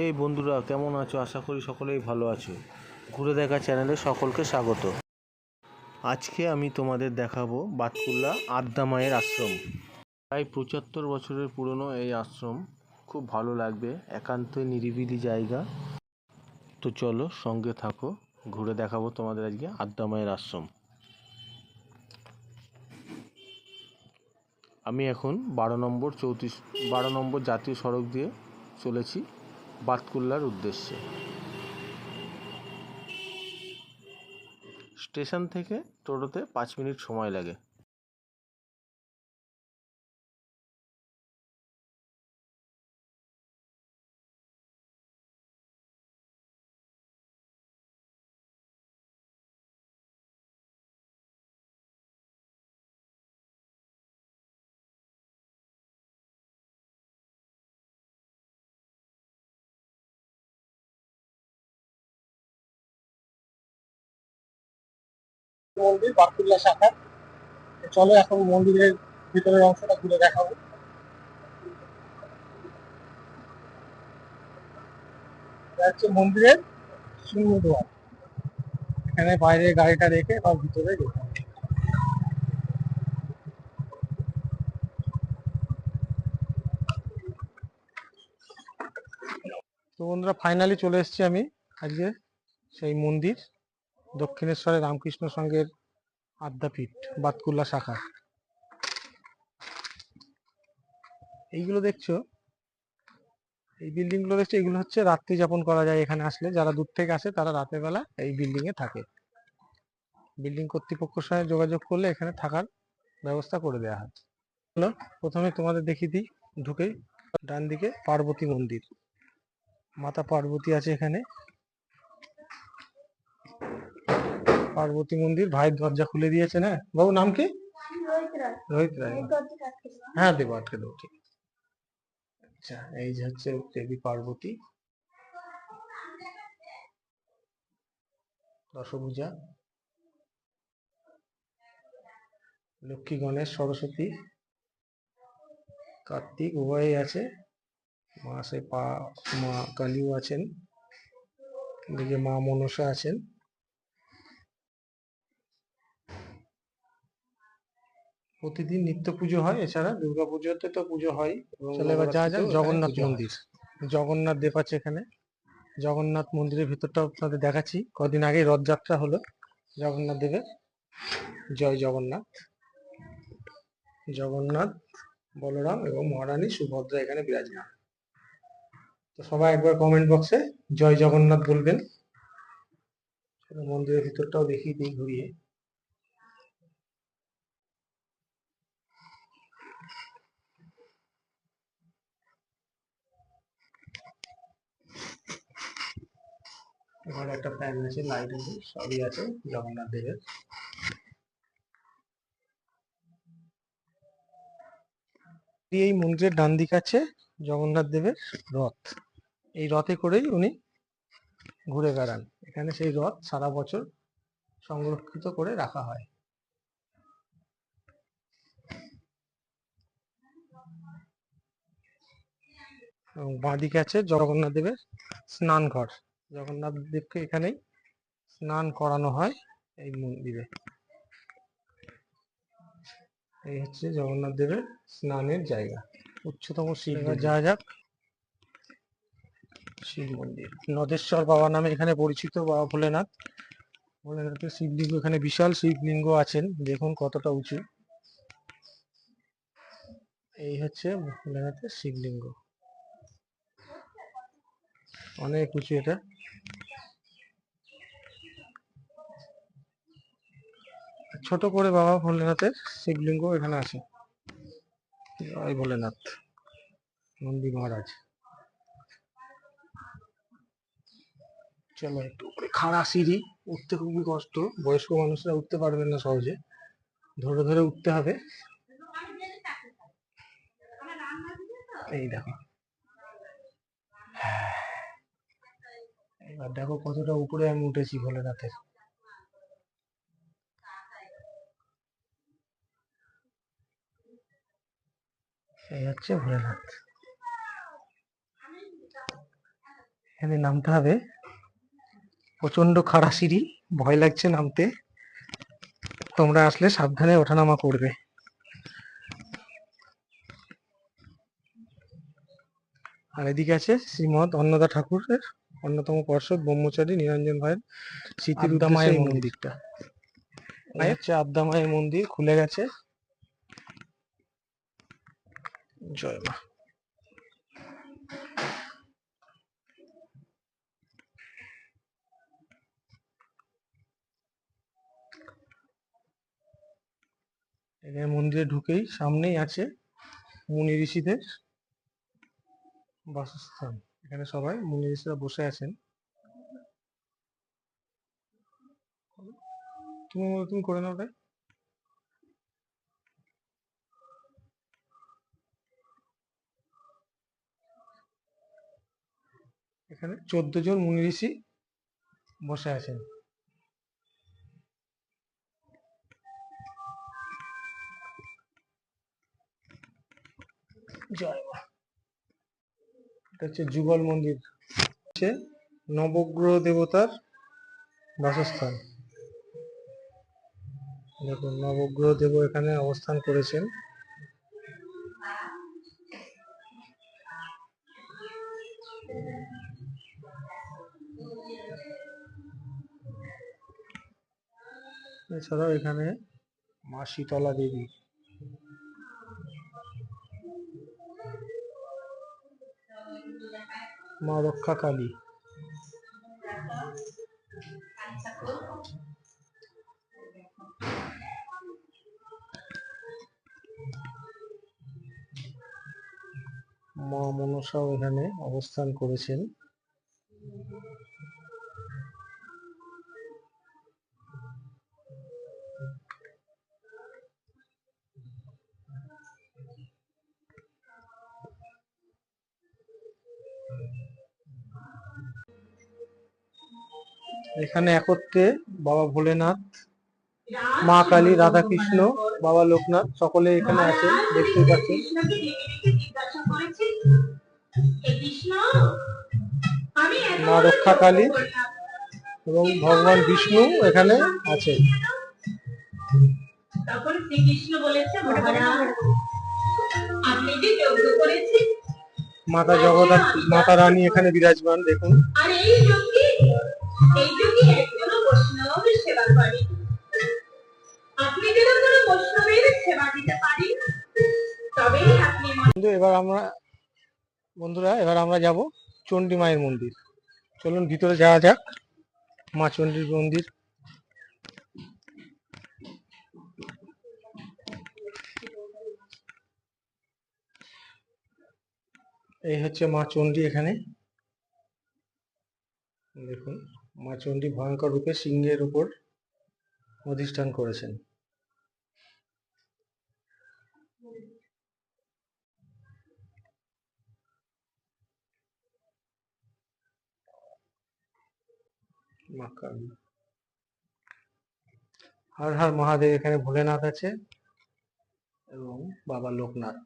এই বন্ধুরা, কেমন আছো? আশা করি সকলেই ভালো আছো। ঘুরে দেখা চ্যানেলে সকলকে স্বাগত। আজকে আমি তোমাদের দেখাবো বাতকুল্লা আদ্যা মায়ের আশ্রম। প্রায় পঁচাত্তর বছরের পুরনো এই আশ্রম। খুব ভালো লাগবে একান্ত নিরিবিলি জায়গা। তো চলো সঙ্গে থাকো, ঘুরে দেখাবো তোমাদের আজকে আদ্যা মায়ের আশ্রম। আমি এখন বারো নম্বর চৌত্রিশ, বারো নম্বর জাতীয় সড়ক দিয়ে চলেছি। বাতকুল্লার উদ্দেশ্যে। স্টেশন থেকে টোটোতে পাঁচ মিনিট সময় লাগে। মন্দির বারকুল্লা শাখা। চলো এখন মন্দিরের ভিতরের অংশটা ঘুরে দেখাবো। হচ্ছে মন্দিরের সিংহদুয়ার এখানে বাইরে গাড়িটা রেখে বা ভিতরে যেতে। তো বন্ধুরা ফাইনালি চলে এসেছি আমি আজকে সেই মন্দির। দক্ষিণেশ্বরে রামকৃষ্ণ সংঘের আদ্যাপীঠ, বাতকুল্লা শাখা। এইগুলো দেখছ? এই বিল্ডিংগুলো দেখছ? এগুলো হচ্ছে রাত্রি যাপন করা যায় এখানে আসলে। যারা দূর থেকে আসে, তারা রাতের বেলা এই বিল্ডিং এ থাকে। বিল্ডিং কর্তৃপক্ষের সঙ্গে যোগাযোগ করলে এখানে থাকার ব্যবস্থা করে দেওয়া হয়। প্রথমে তোমাদের দেখিয়ে দিই ঢুকেই ডান দিকে পার্বতী মন্দির। মাতা পার্বতী আছে এখানে। পার্বতী মন্দির ভাইয়ের দরজা খুলে দিয়েছে না বাবু নাম কি? রোহিত রায়। হ্যাঁ দেবো আটকে দেবো ঠিক। আচ্ছা এই যে হচ্ছে দেবী পার্বতী। দশভূজা লক্ষ্মী গণেশ সরস্বতী। কার্তিক উভয়ই আছে। মা সে পা মা কালীও আছেন। এদিকে মা মনসা আছেন। প্রতিদিন নিত্য পুজো হয় এছাড়া দুর্গা পুজোতে তো পুজো হয়। চলে এবার যাওয়া যাক জগন্নাথ মন্দির। জগন্নাথ দেব আছে এখানে। জগন্নাথ মন্দিরের ভিতরটা আপনাদের দেখাচ্ছি। কদিন আগে রথযাত্রা হলো জগন্নাথ দেবের জয় জগন্নাথ। জগন্নাথ বলরাম এবং মহারানী সুভদ্রা এখানে বিরাজমান। তো সবাই একবার কমেন্ট বক্সে জয় জগন্নাথ বলবেন। মন্দিরের ভিতরটাও দেখিয়ে দিই ঘুরিয়ে। এখানে একটা ফ্যান আছে লাইট আছে, সবই আছে জগন্নাথ দেবের। এই মন্দিরের ডান দিক আছে জগন্নাথ দেবের রথ। এই রথে করেই উনি ঘুরে বেড়ান। এখানে সেই রথ সারা বছর সংরক্ষিত করে রাখা হয়। এবং বাঁদিকে আছে জগন্নাথ দেবের স্নান ঘর জগন্নাথ দেবকে এখানেই স্নান করানো হয় এই মন্দিরে। এই হচ্ছে জগন্নাথ দেবের স্নানের জায়গা। উচ্চতম শিব যাওয়া যাক শিব মন্দির। নদেশ্বর বাবা নামে এখানে পরিচিত বাবা ভোলেনাথ। ভোলেনাথের শিবলিঙ্গ এখানে বিশাল শিবলিঙ্গ আছেন। দেখুন কতটা উঁচু। এই হচ্ছে ভোলেনাথের শিবলিঙ্গ। অনেক উঁচু এটা। ছোট করে বাবা ভোলেনাথের শিবলিঙ্গ এখানে আছে। জয় ভোলেনাথ, নন্দী মহারাজ। চলো একটু উপরে, খাড়া সিঁড়ি, উঠতে খুবই কষ্ট, বয়স্ক মানুষরা উঠতে পারবেন না সহজে। ধরে ধরে উঠতে হবে। এই দেখো এবার দেখো কতটা উপরে আমি উঠেছি ভোলেনাথের। এই হচ্ছে ভোলেনাথ। এখানে নামতে হবে। প্রচণ্ড খাড়া সিঁড়ি ভয় লাগছে নামতে। তোমরা আসলে সাবধানে ওঠানামা করবে। আর এদিকে আছে শ্রীমৎ অন্নদা ঠাকুরের অন্যতম পার্ষদ ব্রহ্মচারী নিরঞ্জন ভাইয়ের আদ্যা মায়ের মন্দিরটা। হচ্ছে আদ্যা মায়ের মন্দির খুলে গেছে। জয় মা। এখানে মন্দিরে ঢুকেই সামনেই আছে মুনি ঋষিদের বাসস্থান। এখানে সবাই মুনি ঋষিরা বসে আছেন। তুমি তুমি করে নাও এখানে চোদ্দ জন মুনি ঋষি বসে আছেন। জয় মা। এটা হচ্ছে যুগল মন্দির। হচ্ছে নবগ্রহ দেবতার বাসস্থান। দেখুন, নবগ্রহ দেব এখানে অবস্থান করেছেন। এছাড়াও এখানে মা শীতলা দেবী মা রক্ষা কালী। মা মনসাও এখানে অবস্থান করেছেন। এখানে একত্রে বাবা ভোলেনাথ, মা কালী রাধা কৃষ্ণ বাবা লোকনাথ সকলে এখানে আছে, দেখতে এত মা রক্ষা কালী এবং ভগবান বিষ্ণু এখানে আছে মাতা জগদ্ধাত্রী, মাতা রানী এখানে বিরাজমান, দেখুন। এই যজ্ঞে একজনও বৈষ্ণব সেবা করে। আপনি কোনো বৈষ্ণবের সেবা দিতে তবেই আপনি বন্ধু, এবার আমরা, বন্ধুরা, এবার আমরা যাব চণ্ডী মায়ের মন্দির। চলুন, ভিতরে যাওয়া যাক। মা চণ্ডীর মন্দির। এই হচ্ছে মা চণ্ডী এখানে। দেখুন। মা চণ্ডী ভয়ঙ্কর রূপে সিংহের উপর অধিষ্ঠান করেছেন। হর হর মহাদেব এখানে ভোলেনাথ আছে এবং বাবা লোকনাথ।